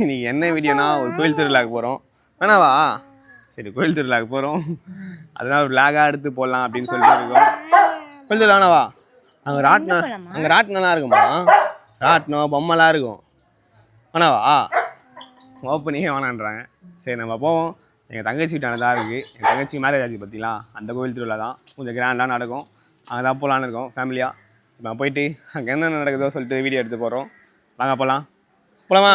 இன்னைக்கு என்ன வீடியோனா ஒரு கோயில் திருவிழாக்கு போகிறோம் வேணாவா சரி கோயில் திருவிழாக்கு போகிறோம் அதனால ஒரு லாகாக எடுத்து போடலாம் அப்படின்னு சொல்லிட்டு இருக்கோம். கோயில் திருவிழா வேணாவா அங்கே ராட்டினம் அங்கே ராட்டினம்லாம் இருக்குமா? ராட்டினம் பொம்மைலாம் இருக்கும். வேணாவா ஓப்பனிங்கே வேணான்றாங்க. சரி நம்ம போவோம். எங்கள் தங்கச்சி வீட்டான தான் இருக்குது எங்கள் தங்கச்சி மேரேஜ் ஆச்சு பற்றிலாம் அந்த கோயில் திருவிழா தான். கொஞ்சம் கிராண்டாக நடக்கும். அங்கே தான் போகலான்னு இருக்கோம் ஃபேமிலியாக இப்போ போயிட்டு அங்கே என்ன நடக்குதோ சொல்லிட்டு வீடியோ எடுத்து போகிறோம் வாங்க போகலாம் போகலாமா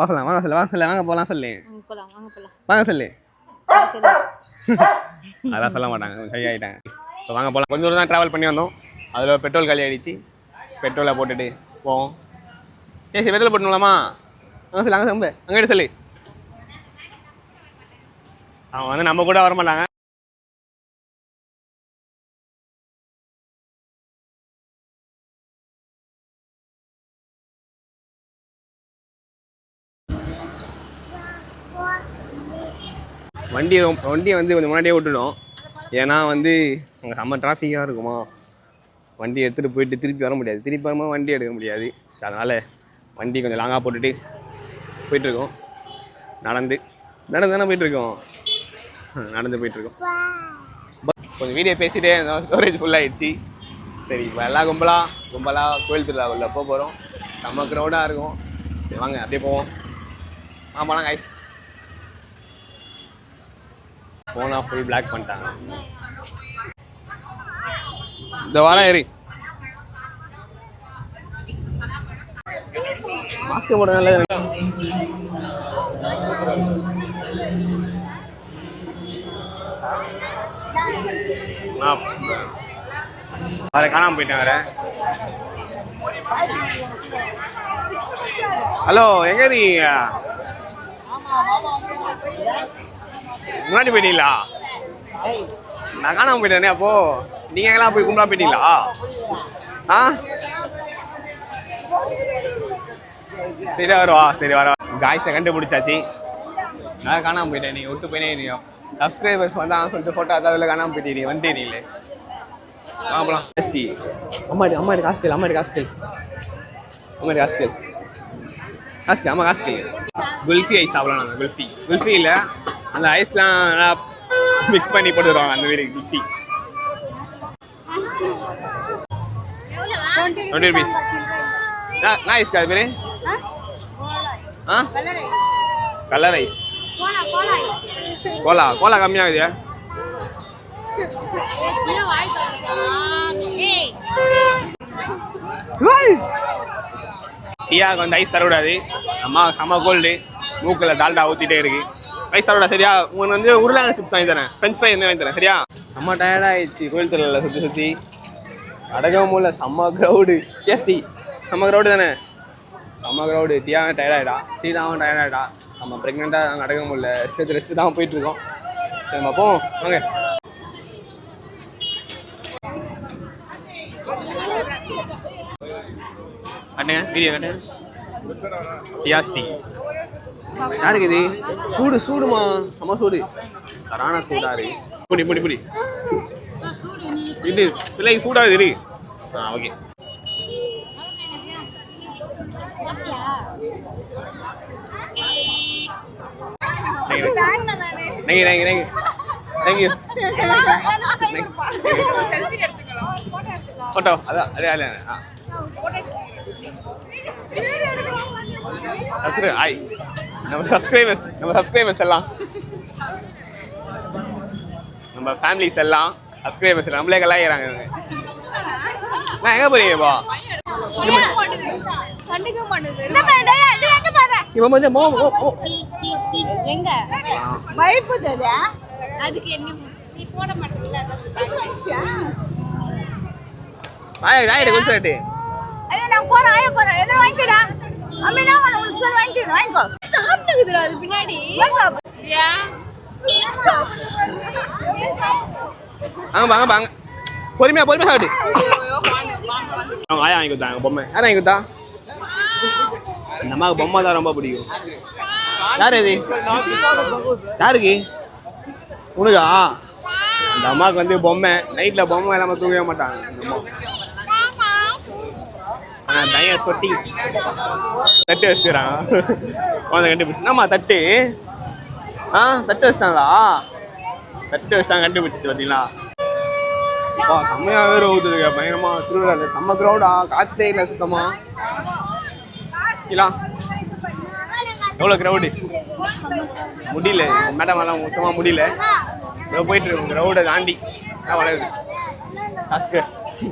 பார்க்கலாம் வாங்க சொல்லு வாங்க சொல்லு வாங்க போகலாம் சொல்லு. வாங்க வாங்க வாங்க சொல்லு. சரி அதெல்லாம் சொல்ல மாட்டாங்க ஆகிட்டாங்க இப்போ வாங்க போகலாம் கொஞ்சம் தூரம் தான் ட்ராவல் பண்ணி வந்தோம். அதில் பெட்ரோல் காலி ஆகிடுச்சு பெட்ரோலை போட்டுட்டு போவோம். ஏ சரி பெட்ரோல் போட்டுலாமா அங்கே சொல்லு அங்கே சொல்லு அங்கே சொல்லு. அவங்க வந்து நம்ம கூட வர மாட்டாங்க வண்டி வண்டியை வந்து கொஞ்சம் முன்னாடியே விட்டுடும் ஏன்னா வந்து அங்கே செம்ம டிராஃபிக்காக இருக்குமா? வண்டி எடுத்துகிட்டு போயிட்டு திருப்பி வர முடியாது. திருப்பி வரும்போது வண்டி எடுக்க முடியாது. ஸோ அதனால் வண்டி கொஞ்சம் லாங்காக போட்டுட்டு போயிட்டுருக்கோம். நடந்து நடந்து தானே போயிட்டுருக்கோம். நடந்து போயிட்டுருக்கோம். கொஞ்சம் வீடியோ பேசிகிட்டே ஸ்டோரேஜ் ஃபுல்லாகிடுச்சு சரி இப்போ எல்லாம் கும்பலாக கும்பலாக கோயில் திருவிழாவில் போக போகிறோம் செம்ம க்ரௌடாக இருக்கும். வாங்க அப்படியே போவோம். ஆமாம் கைஸ் ஃபோனா ஃபுல் பிளாக் பண்ணிட்டாங்க. இந்த வாரம் ஏறி. மாஸ்க் போட நல்லது வேற காணாம போயிட்டேன் வேற. ஹலோ எங்க இருக்கீங்க? முன்னாடி போயிட்டீங்களா? நான் காணாம போயிட்டேனே அப்போ. நீங்க எங்கெல்லாம் போய் கும்பலா போயிட்டீங்களா? ஆ? சரி வருவா சரி வர காய்ஸை கண்டுபிடிச்சாச்சு. நான் காணாம போயிட்டேன் நீ விட்டு போயினே நீ சப்ஸ்கிரைபர்ஸ் வந்தாங்க சொல்லிட்டு ஃபோட்டோ அதாவது காணாம போயிட்டீங்க நீ வந்துட்டீங்களே ஆமாம் எஸ்டி அம்மாடி அம்மாடி காஸ்கல் அம்மாடி காஸ்கல் அம்மாடி காஸ்கல் காஸ்கல் அம்மா காஸ்கல் குல்ஃபி ஐஸ் சாப்பிடலாம் நாங்கள் குல்ஃபி குல்ஃபி இல்லை. அந்த ஐஸ்லாம் நல்லா மிக்ஸ் பண்ணி போட்டு வருவாங்க அந்த வீடு குல்ஃபி டுவெண்ட்டி ருபீஸ் நான் ஐஸ்க்கா அது பேர்? ஆ? கலர் ஐஸ் கோலா கோலா கம்மியாகுது கீழே வாய் ஏய். டீயாவுக்கு வந்து ஐஸ் தரக்கூடாது. அம்மா செம்ம கோல்டு மூக்கில் டால்டா ஊற்றிட்டே இருக்கு. ஐஸ் தரக்கூடாது சரியா? உங்களுக்கு வந்து உருளைக்கிழங்கு சிப்ஸ் வாங்கி தரேன். ஃப்ரெஞ்ச் ஃப்ரை என்ன வாங்கி தரேன் சரியா? செம்ம டயர்டாகிடுச்சு கோயில் திருவிழா சுற்றி சுற்றி அடக்கவும் முடியல செம்ம க்ரௌடு கேஸ்டி செம்ம க்ரௌடு தானே? செம்ம க்ரௌடு டீயாவும் டயர்டாயிடா ஸ்ரீதாவும் டயர்டாயிடா நம்ம ப்ரெக்னெண்ட்டாக நடக்க முடியல ரெஸ்ட் ரெஸ்ட்டு தான் போயிட்டுருக்கோம். சரி போவோம். வாங்க. கட்டுங்க வீடியோ கட்டுங்க டியாஸ்டி யாருக்கு இது? சூடு சூடுமா? செம்ம சூடு. சரான சூடா இருக்கு. புடி புடி புடி இது இல்லை சூடா இரு ஆ okay. Thank you thank you thank you thank you photo அதான் அதே அதே ஆ சப்ஸ்கிரைப் ஆய் நம்ம சப்ஸ்கிரைபர்ஸ் நம்ம சப்ஸ்கிரைபர்ஸ் எல்லாம். நம்ம ஃபேமிலிஸ் எல்லாம் சப்ஸ்கிரைபர்ஸ் நம்மளே கலாயிறாங்க இவங்க. நான் எங்க போறீங்க இப்போ? கண்டுக்க மாட்டேது இந்த மாதிரி டேய் நீ எங்க? போற இப்போ வந்து மோ எங்க பயப்புதா அதுக்கு என்ன நீ போட மாட்டேங்கல ஆய் ஆயிடு கொஞ்சம் நான் போறேன் போறேன். அம்மினா உனக்கு சொல்லி வாங்கிக்கோ வாங்கிக்கோ. சாப்பிட்டுக்குதுடா அது பின்னாடி. ஏன்? வாங்க வாங்க வாங்க. பொறுமையா பொறுமையா சாப்பிட்டு அவங்க ஆயா வாங்கி கொடுத்தாங்க பொம்மை. யார் வாங்கி கொடுத்தா? இந்த அம்மாவுக்கு பொம்மை தான் ரொம்ப பிடிக்கும். யார் இது? யாருக்கு? உனக்கா? அந்த அம்மாவுக்கு வந்து பொம்மை. நைட்டில் பொம்மை இல்லாமல் தூங்கவே மாட்டாங்க. அம்மா பையன் சொட்டி. தட்டு வச்சுக்கிறான் குழந்தை கண்டுபிடிச்சு. என்னம்மா தட்டு? ஆ தட்டு வச்சிட்டாங்களா? தட்டு வச்சுட்டாங்க கண்டுபிடிச்சிட்டு பார்த்தீங்களா? அப்பா செம்மையாக வேறு ஊற்றுதுங்க பயங்கரமா திருவிழா செம்ம க்ரௌடா காற்றே இல்லை சுத்தமா. இல்லா எவ்வளோ க்ரௌடு முடியல. மேடம் எல்லாம் மொத்தமாக முடியல. இதோ போயிட்டு இருக்கு. க்ரௌடை தாண்டி. அதான் வளருது? டாஸ்க்கு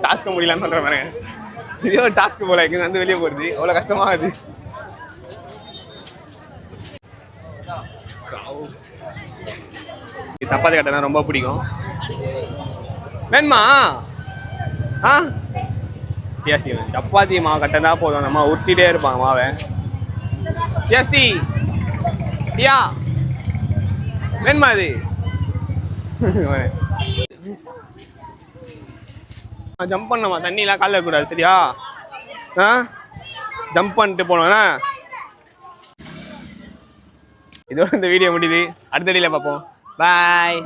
டாஸ்க்கு முடியலன்னு சொல்கிற பாருங்க. இதே ஒரு டாஸ்க்கு போல இங்கே வந்து வெளியே போகிறது அவ்வளோ கஷ்டமாகுது. அது சப்பாத்தி கட்டனா ரொம்ப பிடிக்கும். வேணுமா? ஆ? ஜிஎஸ்டி சப்பாத்தி மாவு கட்டனா போதும். நம்ம உருட்டிட்டே இருப்பாங்க மாவை. ஜிஎஸ்டி யா வேணுமா இது? ஜம்ப் பண்ணமா தண்ணிலாம் காலைல கூடாது சரியா? ஆ? ஜம்ப் பண்ணிட்டு போனோம்னா இதோட இந்த வீடியோ முடியுது. அடுத்த வீடியோவில் பார்ப்போம். பாய்